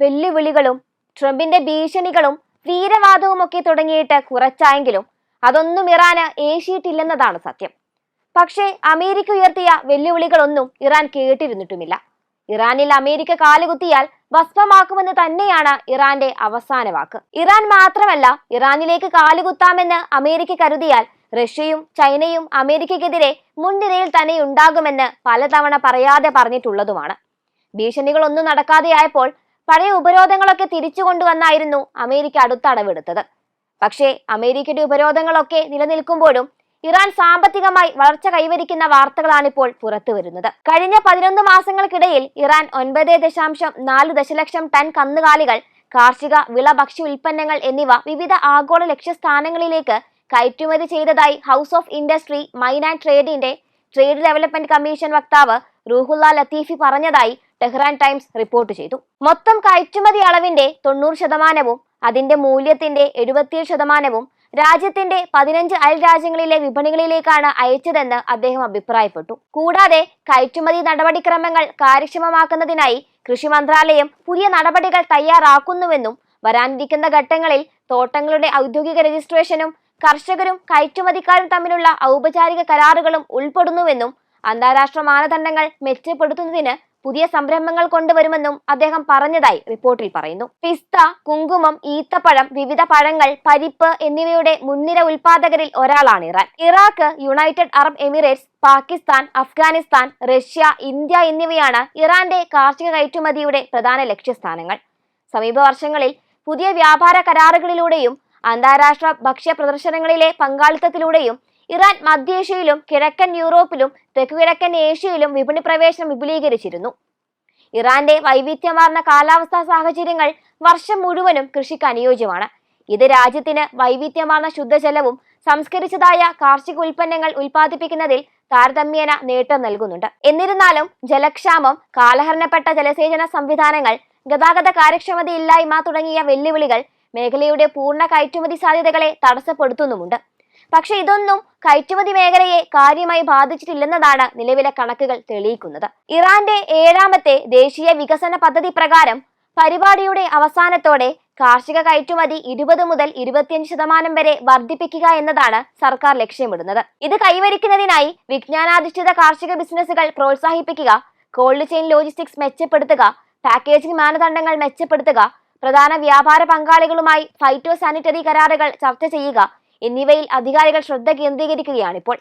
വെല്ലുവിളികളും ട്രംപിന്റെ ഭീഷണികളും വീരവാദവും ഒക്കെ തുടങ്ങിയിട്ട് കുറച്ചായെങ്കിലും അതൊന്നും ഇറാന് ഏശിയിട്ടില്ലെന്നതാണ് സത്യം. പക്ഷേ അമേരിക്ക ഉയർത്തിയ വെല്ലുവിളികളൊന്നും ഇറാൻ കേട്ടിരുന്നിട്ടുമില്ല. ഇറാനിൽ അമേരിക്ക കാലുകുത്തിയാൽ ഭസ്മമാക്കുമെന്ന് തന്നെയാണ് ഇറാന്റെ അവസാന വാക്ക്. ഇറാൻ മാത്രമല്ല ഇറാനിലേക്ക് കാലുകുത്താമെന്ന് അമേരിക്ക കരുതിയാൽ റഷ്യയും ചൈനയും അമേരിക്കയ്ക്കെതിരെ മുൻനിരയിൽ തന്നെ ഉണ്ടാകുമെന്ന് പലതവണ പറയാതെ പറഞ്ഞിട്ടുള്ളതുമാണ്. ഭീഷണികളൊന്നും നടക്കാതെയായപ്പോൾ പഴയ ഉപരോധങ്ങളൊക്കെ തിരിച്ചു കൊണ്ടുവന്നായിരുന്നു അമേരിക്ക അടുത്ത അടവെടുത്തത് പക്ഷേ അമേരിക്കയുടെ ഉപരോധങ്ങളൊക്കെ നിലനിൽക്കുമ്പോഴും ഇറാൻ സാമ്പത്തികമായി വളർച്ച കൈവരിക്കുന്ന വാർത്തകളാണിപ്പോൾ പുറത്തു വരുന്നത്. കഴിഞ്ഞ പതിനൊന്ന് മാസങ്ങൾക്കിടയിൽ ഇറാൻ ഒൻപത് ദശാംശം നാല് ദശലക്ഷം ടൺ കന്നുകാലികൾ കാർഷിക വിള ഭക്ഷ്യ ഉൽപ്പന്നങ്ങൾ എന്നിവ വിവിധ ആഗോള ലക്ഷ്യസ്ഥാനങ്ങളിലേക്ക് കയറ്റുമതി ചെയ്തതായി house of industry mine and ട്രേഡിന്റെ trade development commission വക്താവ് റൂഹുല്ല ലത്തീഫി പറഞ്ഞതായി ടെഹ്റാൻ ടൈംസ് റിപ്പോർട്ട് ചെയ്തു. മൊത്തം കയറ്റുമതി അളവിന്റെ തൊണ്ണൂറ് ശതമാനവും അതിന്റെ മൂല്യത്തിന്റെ എഴുപത്തിയേഴ് ശതമാനവും രാജ്യത്തിന്റെ പതിനഞ്ച് അയൽ രാജ്യങ്ങളിലെ വിപണികളിലേക്കാണ് അയച്ചതെന്ന് അദ്ദേഹം അഭിപ്രായപ്പെട്ടു. കൂടാതെ കയറ്റുമതി നടപടിക്രമങ്ങൾ കാര്യക്ഷമമാക്കുന്നതിനായി കൃഷി മന്ത്രാലയം പുതിയ നടപടികൾ തയ്യാറാക്കുന്നുവെന്നും വരാനിരിക്കുന്ന ഘട്ടങ്ങളിൽ തോട്ടങ്ങളുടെ ഔദ്യോഗിക രജിസ്ട്രേഷനും കർഷകരും കയറ്റുമതിക്കാരും തമ്മിലുള്ള ഔപചാരിക കരാറുകളും ഉൾപ്പെടുന്നുവെന്നും അന്താരാഷ്ട്ര മാനദണ്ഡങ്ങൾ മെച്ചപ്പെടുത്തുന്നതിന് പുതിയ സംരംഭങ്ങൾ കൊണ്ടുവരുമെന്നും അദ്ദേഹം പറഞ്ഞതായി റിപ്പോർട്ടിൽ പറയുന്നു. പിസ്ത കുങ്കുമം ഈത്തപ്പഴം വിവിധ പഴങ്ങൾ പരിപ്പ് എന്നിവയുടെ മുൻനിര ഉൽപാദകരിൽ ഒരാളാണ് Iran. Iraq United Arab Emirates Pakistan Afghanistan Russia India എന്നിവയാണ് ഇറാന്റെ കാർഷിക കയറ്റുമതിയുടെ പ്രധാന ലക്ഷ്യസ്ഥാനങ്ങൾ. സമീപ വർഷങ്ങളിൽ പുതിയ വ്യാപാര കരാറുകളിലൂടെയും അന്താരാഷ്ട്ര ഭക്ഷ്യ പ്രദർശനങ്ങളിലെ പങ്കാളിത്തത്തിലൂടെയും ഇറാൻ മധ്യേഷ്യയിലും കിഴക്കൻ യൂറോപ്പിലും തെക്കുകിഴക്കൻ ഏഷ്യയിലും വിപണി പ്രവേശനം വിപുലീകരിച്ചിരുന്നു. ഇറാന്റെ വൈവിധ്യമാർന്ന കാലാവസ്ഥാ സാഹചര്യങ്ങൾ വർഷം മുഴുവനും കൃഷിക്ക് അനുയോജ്യമാണ്. ഇത് രാജ്യത്തിന് വൈവിധ്യമാർന്ന ശുദ്ധജലവും സംസ്കരിച്ചതായ കാർഷിക ഉൽപ്പന്നങ്ങൾ ഉൽപ്പാദിപ്പിക്കുന്നതിൽ താരതമ്യേന നേട്ടം നൽകുന്നുണ്ട്. എന്നിരുന്നാലും ജലക്ഷാമം കാലഹരണപ്പെട്ട ജലസേചന സംവിധാനങ്ങൾ ഗതാഗത കാര്യക്ഷമതയില്ലായ്മ തുടങ്ങിയ വെല്ലുവിളികൾ മേഖലയുടെ പൂർണ കയറ്റുമതി സാധ്യതകളെ തടസ്സപ്പെടുത്തുന്നുമുണ്ട്. പക്ഷെ ഇതൊന്നും കയറ്റുമതി മേഖലയെ കാര്യമായി ബാധിച്ചിട്ടില്ലെന്നതാണ് നിലവിലെ കണക്കുകൾ തെളിയിക്കുന്നത്. ഇറാന്റെ ഏഴാമത്തെ ദേശീയ വികസന പദ്ധതി പ്രകാരം പരിപാടിയുടെ അവസാനത്തോടെ കാർഷിക കയറ്റുമതി ഇരുപത് മുതൽ ഇരുപത്തിയഞ്ച് ശതമാനം വരെ വർദ്ധിപ്പിക്കുക എന്നതാണ് സർക്കാർ ലക്ഷ്യമിടുന്നത്. ഇത് കൈവരിക്കുന്നതിനായി വിജ്ഞാനാധിഷ്ഠിത കാർഷിക ബിസിനസ്സുകൾ പ്രോത്സാഹിപ്പിക്കുക കോൾഡ് ചെയിൻ ലോജിസ്റ്റിക്സ് മെച്ചപ്പെടുത്തുക പാക്കേജിംഗ് മാനദണ്ഡങ്ങൾ മെച്ചപ്പെടുത്തുക പ്രധാന വ്യാപാര പങ്കാളികളുമായി ഫൈറ്റോ സാനിറ്ററി കരാറുകൾ ചർച്ച ചെയ്യുക എന്നിവയിൽ അധികാരികൾ ശ്രദ്ധ കേന്ദ്രീകരിക്കുകയാണിപ്പോൾ.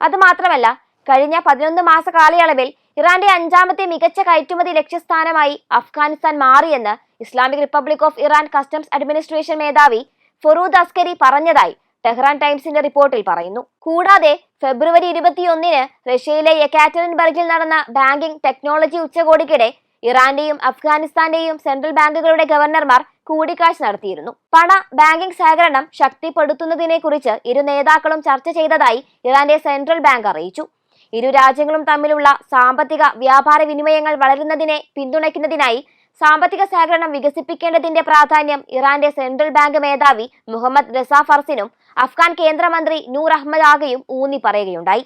അതുമാത്രമല്ല കഴിഞ്ഞ പതിനൊന്ന് മാസ കാലയളവിൽ ഇറാന്റെ അഞ്ചാമത്തെ മികച്ച കയറ്റുമതി ലക്ഷ്യസ്ഥാനമായി അഫ്ഗാനിസ്ഥാൻ മാറിയെന്ന് Islamic Republic of Iran customs administration മേധാവി ഫറൂദ് അസ്കരി പറഞ്ഞതായി ടെഹ്റാൻ ടൈംസിന്റെ റിപ്പോർട്ടിൽ പറയുന്നു. കൂടാതെ ഫെബ്രുവരി ഇരുപത്തിയൊന്നിന് റഷ്യയിലെ യെക്കാറ്ററിൻബർഗിൽ നടന്ന ബാങ്കിംഗ് ടെക്നോളജി ഉച്ചകോടിക്കിടെ ഇറാന്റെയും അഫ്ഗാനിസ്ഥാന്റെയും സെൻട്രൽ ബാങ്കുകളുടെ ഗവർണർമാർ കൂടിക്കാഴ്ച നടത്തിയിരുന്നു. പണ ബാങ്കിംഗ് സഹകരണം ശക്തിപ്പെടുത്തുന്നതിനെ കുറിച്ച് ഇരു നേതാക്കളും ചർച്ച ചെയ്തതായി ഇറാന്റെ സെൻട്രൽ ബാങ്ക് അറിയിച്ചു. ഇരു രാജ്യങ്ങളും തമ്മിലുള്ള സാമ്പത്തിക വ്യാപാര വിനിമയങ്ങൾ വളരുന്നതിനെ പിന്തുണയ്ക്കുന്നതിനായി സാമ്പത്തിക സഹകരണം വികസിപ്പിക്കേണ്ടതിന്റെ പ്രാധാന്യം ഇറാന്റെ സെൻട്രൽ ബാങ്ക് മേധാവി മുഹമ്മദ് റസാ ഫർസിനും അഫ്ഗാൻ കേന്ദ്രമന്ത്രി നൂർ അഹമ്മദ് ആഗയും ഊന്നി പറയുകയുണ്ടായി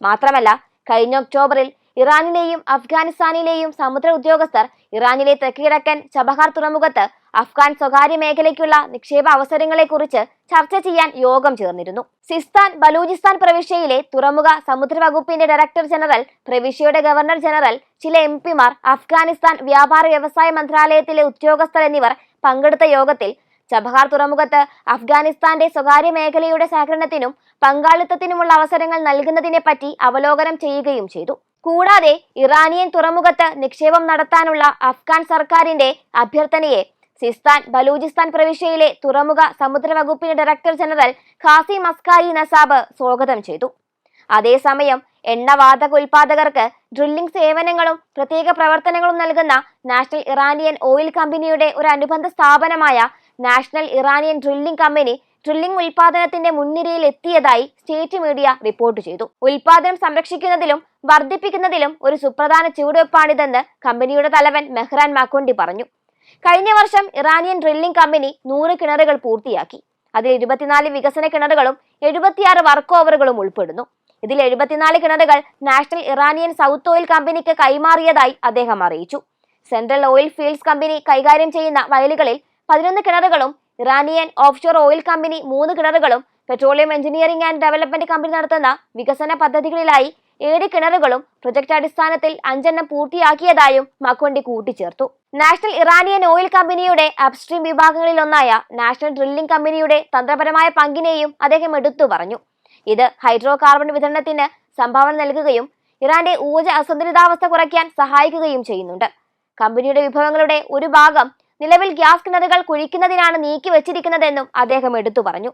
മാത്രമല്ല കഴിഞ്ഞ ഒക്ടോബറിൽ ഇറാനിലെയും അഫ്ഗാനിസ്ഥാനിലെയും സമുദ്ര ഉദ്യോഗസ്ഥർ ഇറാനിലെ തെക്കുകിഴക്കൻ ചബഹാർ തുറമുഖത്ത് അഫ്ഗാൻ സ്വകാര്യ മേഖലയ്ക്കുള്ള നിക്ഷേപ അവസരങ്ങളെക്കുറിച്ച് ചർച്ച ചെയ്യാൻ യോഗം ചേർന്നിരുന്നു. സിസ്താൻ ബലൂചിസ്ഥാൻ പ്രവിശ്യയിലെ തുറമുഖ സമുദ്ര വകുപ്പിന്റെ ഡയറക്ടർ ജനറൽ പ്രവിശ്യയുടെ ഗവർണർ ജനറൽ ചില എം പിമാർ അഫ്ഗാനിസ്ഥാൻ വ്യാപാര വ്യവസായ മന്ത്രാലയത്തിലെ ഉദ്യോഗസ്ഥർ എന്നിവർ പങ്കെടുത്ത യോഗത്തിൽ ചബഹാർ തുറമുഖത്ത് അഫ്ഗാനിസ്ഥാന്റെ സ്വകാര്യ മേഖലയുടെ സഹകരണത്തിനും പങ്കാളിത്തത്തിനുമുള്ള അവസരങ്ങൾ നൽകുന്നതിനെപ്പറ്റി അവലോകനം ചെയ്യുകയും ചെയ്തു. കൂടാതെ ഇറാനിയൻ തുറമുഖത്ത് നിക്ഷേപം നടത്താനുള്ള അഫ്ഗാൻ സർക്കാരിന്റെ അഭ്യർത്ഥനയെ സിസ്താൻ ബലൂചിസ്ഥാൻ പ്രവിശ്യയിലെ തുറമുഖ സമുദ്ര വകുപ്പിന്റെ ഡയറക്ടർ ജനറൽ ഖാസി മസ്കാരി നസാബ് സ്വാഗതം ചെയ്തു. അതേസമയം എണ്ണവാതക ഉൽപാദകർക്ക് ഡ്രില്ലിംഗ് സേവനങ്ങളും പ്രത്യേക പ്രവർത്തനങ്ങളും നൽകുന്ന നാഷണൽ ഇറാനിയൻ ഓയിൽ കമ്പനിയുടെ ഒരു അനുബന്ധ സ്ഥാപനമായ national Iranian drilling company drilling ഉൽപാദനത്തിന്റെ മുൻനിരയിൽ എത്തിയതായി സ്റ്റേറ്റ് മീഡിയ റിപ്പോർട്ട് ചെയ്തു. ഉൽപാദനം സംരക്ഷിക്കുന്നതിലും വർദ്ധിപ്പിക്കുന്നതിലും ഒരു സുപ്രധാന ചുവടുവെപ്പാണിതെന്ന് കമ്പനിയുടെ തലവൻ മെഹ്റാൻ മാക്കോണ്ടി പറഞ്ഞു. കഴിഞ്ഞ വർഷം ഇറാനിയൻ ഡ്രില്ലിംഗ് കമ്പനി നൂറ് കിണറുകൾ പൂർത്തിയാക്കി. അതിൽ ഇരുപത്തിനാല് വികസന കിണറുകളും എഴുപത്തിയാറ് വർക്ക് ഓവറുകളും ഉൾപ്പെടുന്നു. ഇതിൽ എഴുപത്തിനാല് കിണറുകൾ നാഷണൽ ഇറാനിയൻ സൗത്ത് ഓയിൽ കമ്പനിക്ക് കൈമാറിയതായി അദ്ദേഹം അറിയിച്ചു. സെൻട്രൽ ഓയിൽ ഫീൽഡ്സ് കമ്പനി കൈകാര്യം ചെയ്യുന്ന വയലുകളിൽ പതിനൊന്ന് കിണറുകളും ഇറാനിയൻ ഓഫ്ഷോർ ഓയിൽ കമ്പനി മൂന്ന് കിണറുകളും petroleum engineering and development company നടത്തുന്ന വികസന പദ്ധതികളിലായി ഏഴ് കിണറുകളും പ്രൊജക്ട് അടിസ്ഥാനത്തിൽ അഞ്ചെണ്ണം പൂർത്തിയാക്കിയതായും മക്കൊണ്ടി കൂട്ടിച്ചേർത്തു. നാഷണൽ ഇറാനിയൻ ഓയിൽ കമ്പനിയുടെ അപ്സ്ട്രീം വിഭാഗങ്ങളിലൊന്നായ നാഷണൽ ഡ്രില്ലിംഗ് കമ്പനിയുടെ തന്ത്രപരമായ പങ്കിനെയും അദ്ദേഹം എടുത്തു പറഞ്ഞു. ഇത് ഹൈഡ്രോ കാർബൺ വിതരണത്തിന് സംഭാവന നൽകുകയും ഇറാന്റെ ഊർജ അസന്തുലിതാവസ്ഥ കുറയ്ക്കാൻ സഹായിക്കുകയും ചെയ്യുന്നുണ്ട്. കമ്പനിയുടെ വിഭവങ്ങളുടെ ഒരു ഭാഗം നിലവിൽ ഗ്യാസ് കിണറുകൾ കുഴിക്കുന്നതിനാണ് നീക്കി വെച്ചിരിക്കുന്നതെന്നും അദ്ദേഹം എടുത്തു പറഞ്ഞു.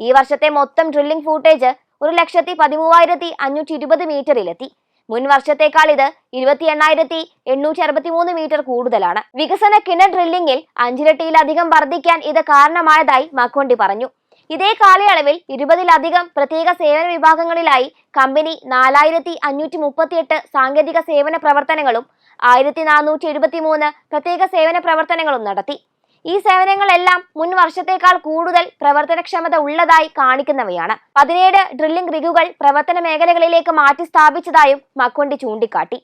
ഈ വർഷത്തെ മൊത്തം ഡ്രില്ലിംഗ് ഫൂട്ടേജ് ഒരു ലക്ഷത്തി പതിമൂവായിരത്തി അഞ്ഞൂറ്റി ഇരുപത് മീറ്ററിലെത്തി. മുൻ വർഷത്തേക്കാൾ ഇത് ഇരുപത്തി എണ്ണായിരത്തി എണ്ണൂറ്റി അറുപത്തി മൂന്ന് മീറ്റർ കൂടുതലാണ്. വികസന കിണർ ഡ്രില്ലിംഗിൽ അഞ്ചിരട്ടിയിലധികം വർദ്ധിക്കാൻ ഇത് കാരണമായതായി മക്കോണ്ടി പറഞ്ഞു. ഇതേ കാലയളവിൽ ഇരുപതിലധികം പ്രത്യേക സേവന വിഭാഗങ്ങളിലായി കമ്പനി നാലായിരത്തി അഞ്ഞൂറ്റി മുപ്പത്തിയെട്ട് സാങ്കേതിക സേവന പ്രവർത്തനങ്ങളും ആയിരത്തി നാനൂറ്റി എഴുപത്തി മൂന്ന് പ്രത്യേക സേവന പ്രവർത്തനങ്ങളും നടത്തി. ഈ സേവനങ്ങളെല്ലാം മുൻ വർഷത്തേക്കാൾ കൂടുതൽ പ്രവർത്തനക്ഷമത ഉള്ളതായി കാണിക്കുന്നവയാണ്. പതിനേഴ് ഡ്രില്ലിംഗ് റിഗുകൾ പ്രവർത്തന മേഖലകളിലേക്ക് മാറ്റി സ്ഥാപിച്ചതായും മക്കൊണ്ടി ചൂണ്ടിക്കാട്ടി.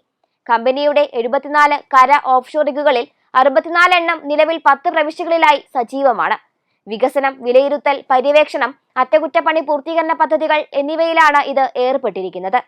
കമ്പനിയുടെ എഴുപത്തിനാല് കര ഓഫ്ഷോർ റിഗുകളിൽ അറുപത്തിനാല് എണ്ണം നിലവിൽ പത്ത് പ്രവിശ്യകളിലായി സജീവമാണ്. വികസനം വിലയിരുത്തൽ പര്യവേക്ഷണം അറ്റകുറ്റപ്പണി പൂർത്തീകരണ പദ്ധതികൾ എന്നിവയിലാണ് ഇത് ഏർപ്പെട്ടിരിക്കുന്നത്.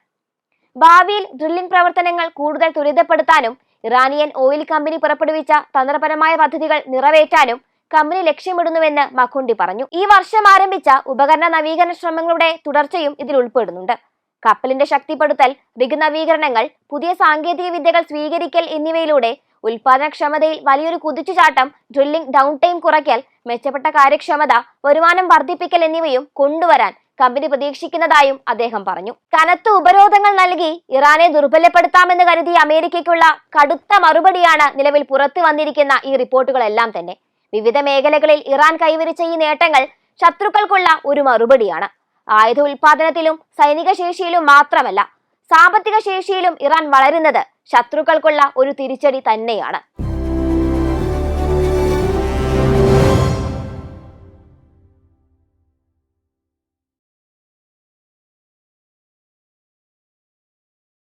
ഭാവിയിൽ ഡ്രില്ലിംഗ് പ്രവർത്തനങ്ങൾ കൂടുതൽ ത്വരിതപ്പെടുത്താനും ഇറാനിയൻ ഓയിൽ കമ്പനി പുറപ്പെടുവിച്ച തന്ത്രപരമായ പദ്ധതികൾ നിറവേറ്റാനും കമ്പനി ലക്ഷ്യമിടുന്നുവെന്ന് മഖുണ്ടി പറഞ്ഞു. ഈ വർഷം ആരംഭിച്ച ഉപകരണ നവീകരണ ശ്രമങ്ങളുടെ തുടർച്ചയും ഇതിൽ ഉൾപ്പെടുന്നുണ്ട്. കപ്പലിന്റെ ശക്തിപ്പെടുത്തൽ റിഗ് നവീകരണങ്ങൾ പുതിയ സാങ്കേതിക വിദ്യകൾ സ്വീകരിക്കൽ എന്നിവയിലൂടെ ഉൽപാദനക്ഷമതയിൽ വലിയൊരു കുതിച്ചുചാട്ടം ഡ്രില്ലിംഗ് ഡൗൺ ടൈം കുറയ്ക്കൽ മെച്ചപ്പെട്ട കാര്യക്ഷമത വരുമാനം വർദ്ധിപ്പിക്കൽ എന്നിവയും കൊണ്ടുവരാൻ കമ്പനി പ്രതീക്ഷിക്കുന്നതായും അദ്ദേഹം പറഞ്ഞു. കനത്ത ഉപരോധങ്ങൾ നൽകി ഇറാനെ ദുർബലപ്പെടുത്താമെന്ന് കരുതി അമേരിക്കയ്ക്കുള്ള കടുത്ത മറുപടിയാണ് നിലവിൽ പുറത്തു വന്നിരിക്കുന്ന ഈ റിപ്പോർട്ടുകളെല്ലാം തന്നെ. വിവിധ മേഖലകളിൽ ഇറാൻ കൈവരിച്ച ഈ നേട്ടങ്ങൾ ശത്രുക്കൾക്കുള്ള ഒരു മറുപടിയാണ്. ആയുധ ഉൽപാദനത്തിലും സൈനിക ശേഷിയിലും മാത്രമല്ല സാമ്പത്തിക ശേഷിയിലും ഇറാൻ വളരുന്നത് ശത്രുക്കൾക്കുള്ള ഒരു തിരിച്ചടി തന്നെയാണ്.